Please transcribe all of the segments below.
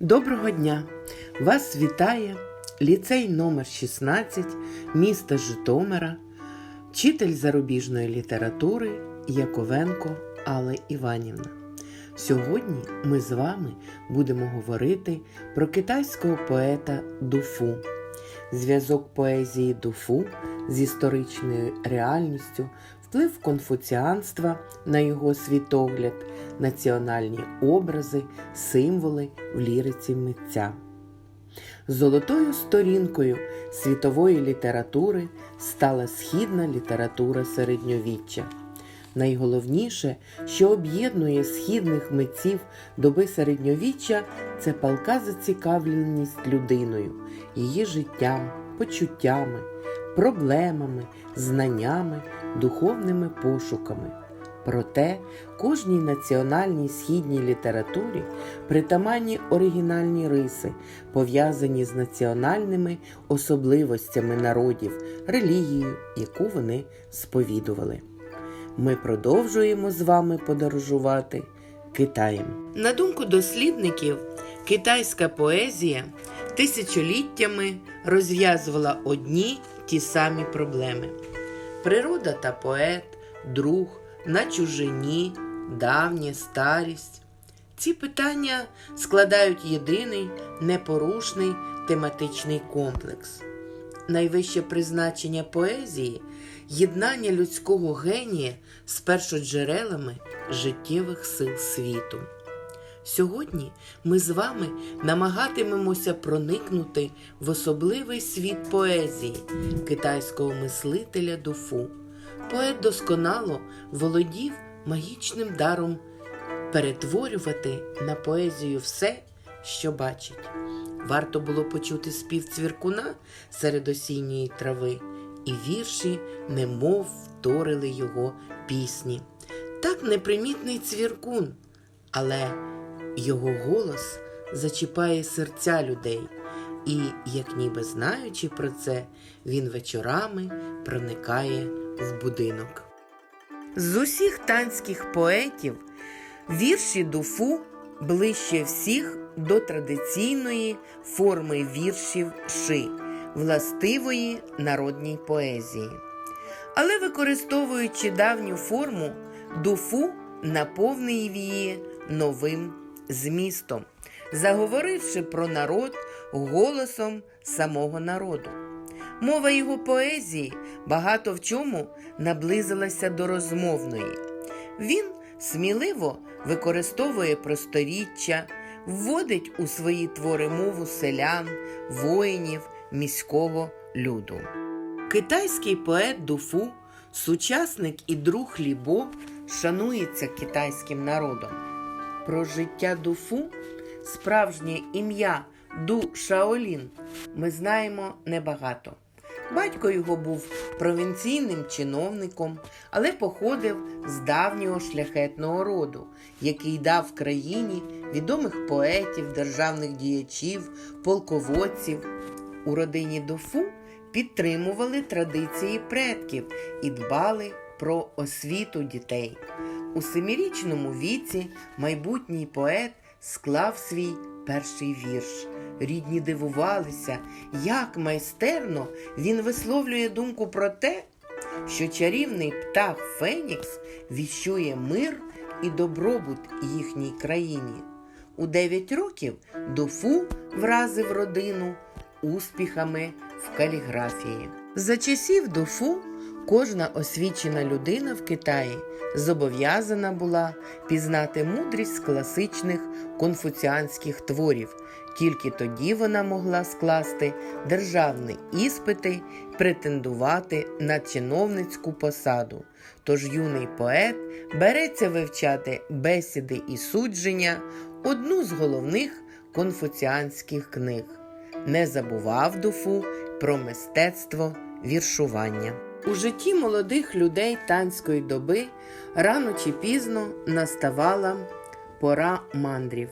Доброго дня! Вас вітає ліцей номер 16 міста Житомира, вчитель зарубіжної літератури Яковенко Алла Іванівна. Сьогодні ми з вами будемо говорити про китайського поета Дуфу, зв'язок поезії Дуфу з історичною реальністю, вплив конфуціанства на його світогляд, національні образи, символи в ліриці митця. Золотою сторінкою світової літератури стала східна література середньовіччя. Найголовніше, що об'єднує східних митців доби середньовіччя, це палка зацікавленість людиною, її життям, почуттями, проблемами, знаннями, духовними пошуками. Проте кожній національній східній літературі притаманні оригінальні риси, пов'язані з національними особливостями народів, релігією, яку вони сповідували. Ми продовжуємо з вами подорожувати Китаєм. На думку дослідників, китайська поезія тисячоліттями розв'язувала одні ті самі проблеми: природа та поет, друг, на чужині, давня старість. Ці питання складають єдиний непорушний тематичний комплекс. Найвище призначення поезії єднання людського генія з першоджерелами життєвих сил світу. Сьогодні ми з вами намагатимемося проникнути в особливий світ поезії китайського мислителя Дуфу. Поет досконало володів магічним даром перетворювати на поезію все, що бачить. Варто було почути спів цвіркуна серед осінньої трави, і вірші немов вторили його пісні. Так непримітний цвіркун, але його голос зачіпає серця людей, і, як ніби знаючи про це, він вечорами проникає в будинок. З усіх танських поетів вірші Дуфу ближче всіх до традиційної форми віршів ши, властивої народній поезії. Але використовуючи давню форму, Дуфу наповнив її новим змістом, заговоривши про народ голосом самого народу. Мова його поезії багато в чому наблизилася до розмовної. Він сміливо використовує просторіччя, вводить у свої твори мову селян, воїнів, міського люду. Китайський поет Дуфу, сучасник і друг Лібо, шанується китайським народом. Про життя Дуфу, справжнє ім'я Ду Шаолін, ми знаємо небагато. Батько його був провінційним чиновником, але походив з давнього шляхетного роду, який дав країні відомих поетів, державних діячів, полководців. У родині Дофу підтримували традиції предків і дбали про освіту дітей. У семирічному віці майбутній поет склав свій перший вірш. Рідні дивувалися, як майстерно він висловлює думку про те, що чарівний птах Фенікс віщує мир і добробут їхній країні. У 9 років Дофу вразив родину успіхами в каліграфії. За часів Дофу кожна освічена людина в Китаї зобов'язана була пізнати мудрість класичних конфуціанських творів. Тільки тоді вона могла скласти державні іспити претендувати на чиновницьку посаду. Тож юний поет береться вивчати бесіди і судження, одну з головних конфуціанських книг. Не забував Дуфу про мистецтво віршування. У житті молодих людей танської доби рано чи пізно наставала пора мандрів.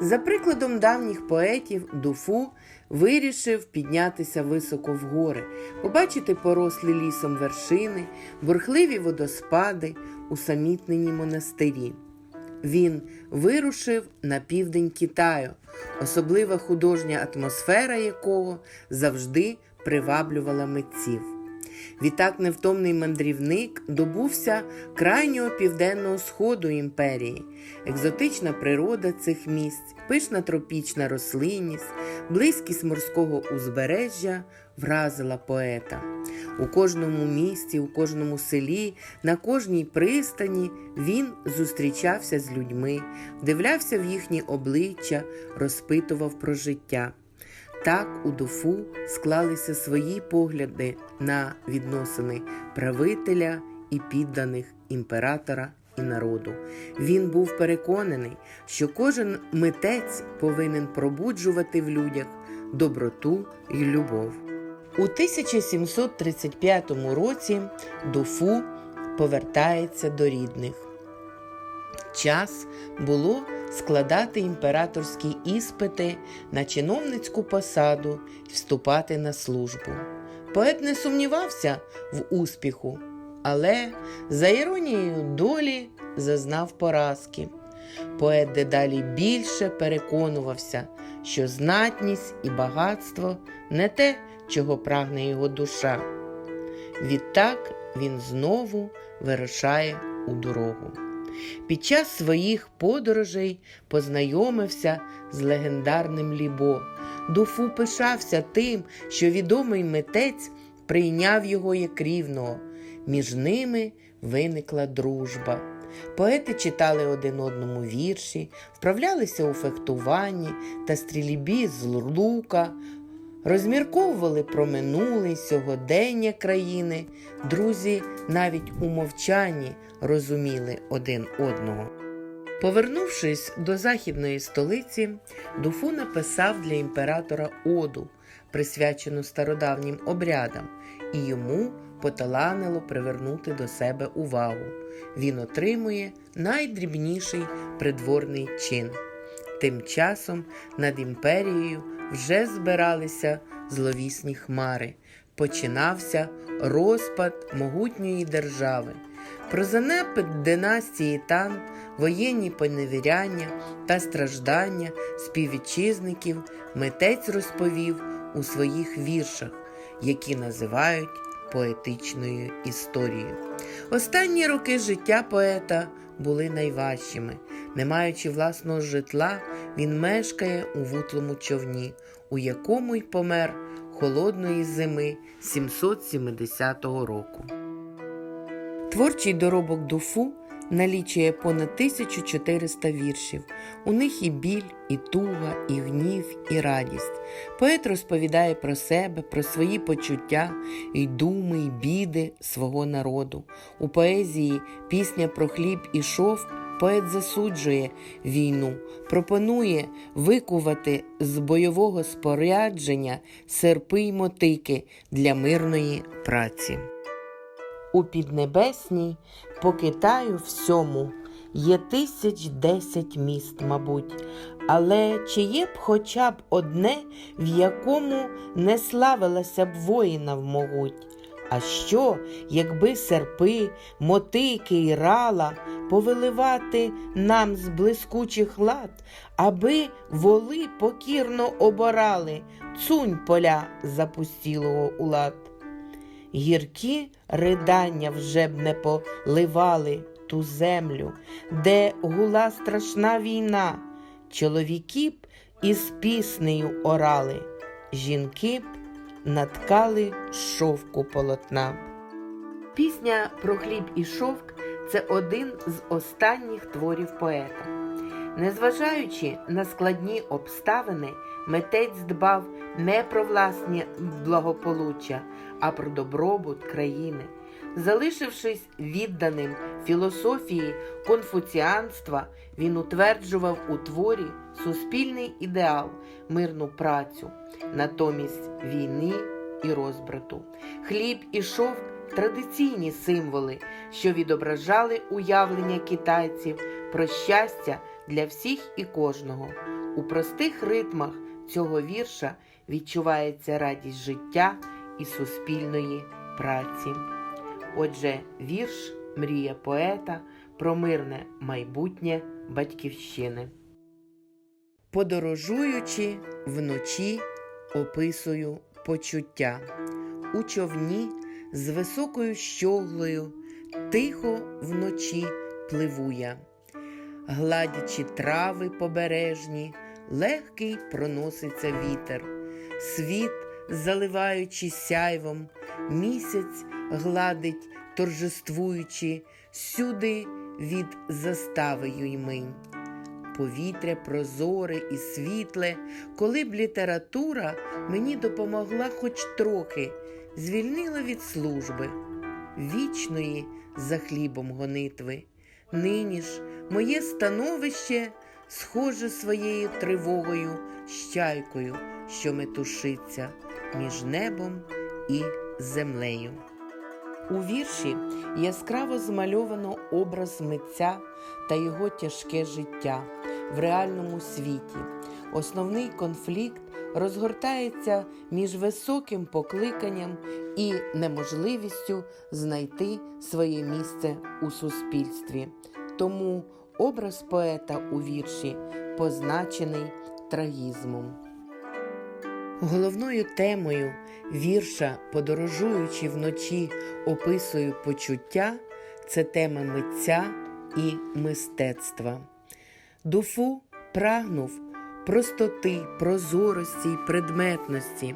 За прикладом давніх поетів, Дуфу вирішив піднятися високо в гори, побачити порослі лісом вершини, бурхливі водоспади, усамітнені монастирі. він вирушив на південь Китаю, особлива художня атмосфера якого завжди приваблювала митців. Відтак невтомний мандрівник добувся крайнього південного сходу імперії, екзотична природа цих місць, пишна тропічна рослинність, близькість морського узбережжя вразила поета. У кожному місті, у кожному селі, на кожній пристані він зустрічався з людьми, вдивлявся в їхні обличчя, розпитував про життя. Так у Дофу склалися свої погляди на відносини правителя і підданих імператора і народу. Він був переконаний, що кожен митець повинен пробуджувати в людях доброту і любов. У 1735 році Дофу повертається до рідних. Час було складати імператорські іспити на чиновницьку посаду і вступати на службу. Поет не сумнівався в успіху, але за іронією долі зазнав поразки. Поет дедалі більше переконувався, що знатність і багатство не те, чого прагне його душа. Відтак він знову вирушає у дорогу. Під час своїх подорожей познайомився з легендарним Лібо. Дуфу пишався тим, що відомий митець прийняв його як рівного. Між ними виникла дружба. Поети читали один одному вірші, вправлялися у фехтуванні та стрільбі з лука, розмірковували про минуле сьогодення країни. Друзі навіть у мовчанні розуміли один одного. Повернувшись до західної столиці, Дуфу написав для імператора оду, присвячену стародавнім обрядам, і йому поталанило привернути до себе увагу. Він отримує найдрібніший придворний чин. Тим часом над імперією вже збиралися зловісні хмари. Починався розпад могутньої держави. Про занепад династії Тан, воєнні поневіряння та страждання співвітчизників митець розповів у своїх віршах, які називають поетичною історією. Останні роки життя поета були найважчими. Не маючи власного житла, він мешкає у вутлому човні, у якому й помер холодної зими 770 року. Творчий доробок Дуфу налічує понад 1400 віршів. У них і біль, і туга, і гнів, і радість. Поет розповідає про себе, про свої почуття, і думи, і біди свого народу. У поезії пісня про хліб і шов. Поет засуджує війну, пропонує викувати з бойового спорядження серпи й мотики для мирної праці. У піднебесній по Китаю всьому є тисяч десять міст, мабуть, але чи є б хоча б одне, в якому не славилася б воїна в могуть? А що, якби серпи, мотики й рала повиливати нам з блискучих лад, аби воли покірно оборали цунь поля запустілого улад? Гіркі ридання вже б не поливали ту землю, де гула страшна війна, чоловіки б із піснею орали, жінки б наткали шовку полотна. Пісня про хліб і шовк це один з останніх творів поета. Незважаючи на складні обставини, митець дбав не про власне благополуччя, а про добробут країни. Залишившись відданим філософії конфуціанства, він утверджував у творі суспільний ідеал, мирну працю, натомість війни і розбрату. Хліб і шовк традиційні символи, що відображали уявлення китайців про щастя для всіх і кожного. У простих ритмах цього вірша відчувається радість життя і суспільної праці. Отже, вірш мрія поета про мирне майбутнє батьківщини. Подорожуючи вночі, описую почуття. У човні з високою щоглою тихо вночі пливу я. Гладячи трави побережні, легкий проноситься вітер, світ, заливаючи сяйвом, місяць гладить, торжествуючи, сюди від застави юйминь. Повітря прозоре і світле, коли б література мені допомогла хоч трохи, звільнила від служби, вічної за хлібом гонитви. Нині ж моє становище схоже своєю тривогою з чайкою, що метушиться між небом і землею. У вірші яскраво змальовано образ митця та його тяжке життя в реальному світі. Основний конфлікт розгортається між високим покликанням і неможливістю знайти своє місце у суспільстві. Тому образ поета у вірші позначений трагізмом. Головною темою вірша, подорожуючи вночі, описую почуття, це тема митця і мистецтва. Дуфу прагнув простоти, прозорості й предметності.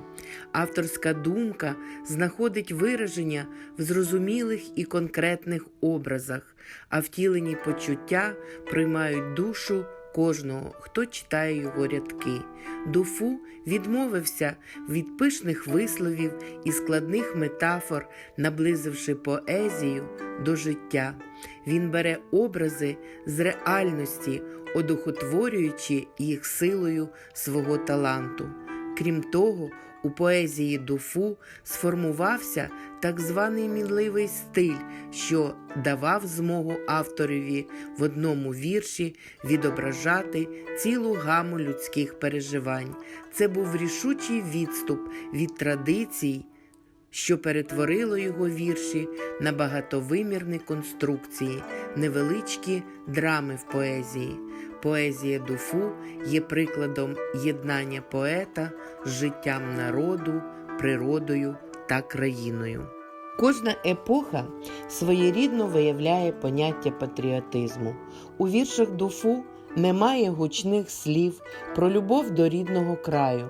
Авторська думка знаходить вираження в зрозумілих і конкретних образах, а втілені почуття приймають душу кожного, хто читає його рядки. Дуфу відмовився від пишних висловів і складних метафор, наблизивши поезію до життя. Він бере образи з реальності, одухотворюючи їх силою свого таланту. Крім того, у поезії Дуфу сформувався так званий мінливий стиль, що давав змогу авторові в одному вірші відображати цілу гаму людських переживань. Це був рішучий відступ від традицій, що перетворило його вірші на багатовимірні конструкції, невеличкі драми в поезії. Поезія Дуфу є прикладом єднання поета з життям народу, природою та країною. Кожна епоха своєрідно виявляє поняття патріотизму. У віршах Дуфу немає гучних слів про любов до рідного краю,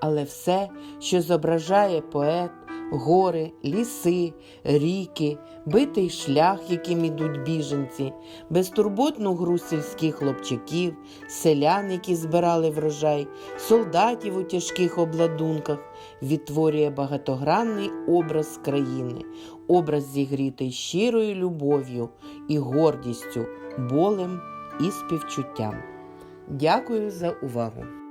але все, що зображає поет, гори, ліси, ріки, битий шлях, яким ідуть біженці, безтурботну гру сільських хлопчаків, селян, які збирали врожай, солдатів у тяжких обладунках, відтворює багатогранний образ країни, образ зігрітий щирою любов'ю і гордістю, болем і співчуттям. Дякую за увагу!